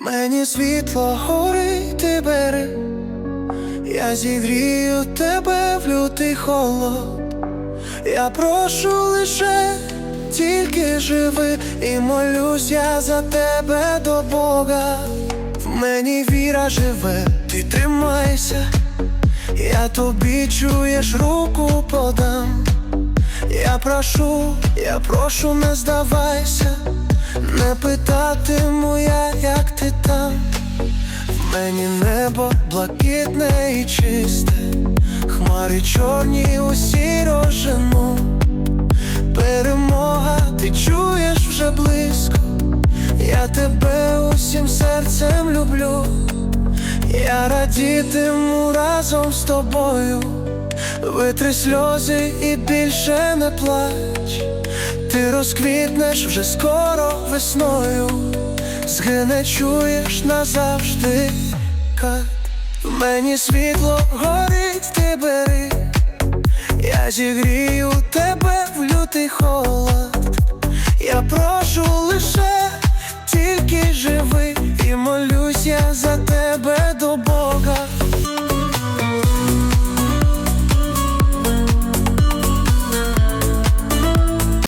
Мені світло горить, ти бери, я зігрію тебе в лютий холод. Я прошу лише тільки живи, і молюсь я за тебе до Бога. В мені віра живе, ти тримайся, я тобі чуєш руку подам. Я прошу, я прошу, не здавайся, не питатиму я, мені небо блакитне і чисте, хмари чорні усі рожену. Перемога, ти чуєш вже близько, я тебе усім серцем люблю, я радітиму разом з тобою. Витри сльози і більше не плач, ти розквітнеш вже скоро весною, згине чуєш назавжди. В мені світло горить, ти бери, я зігрію тебе в лютий холод. Я прошу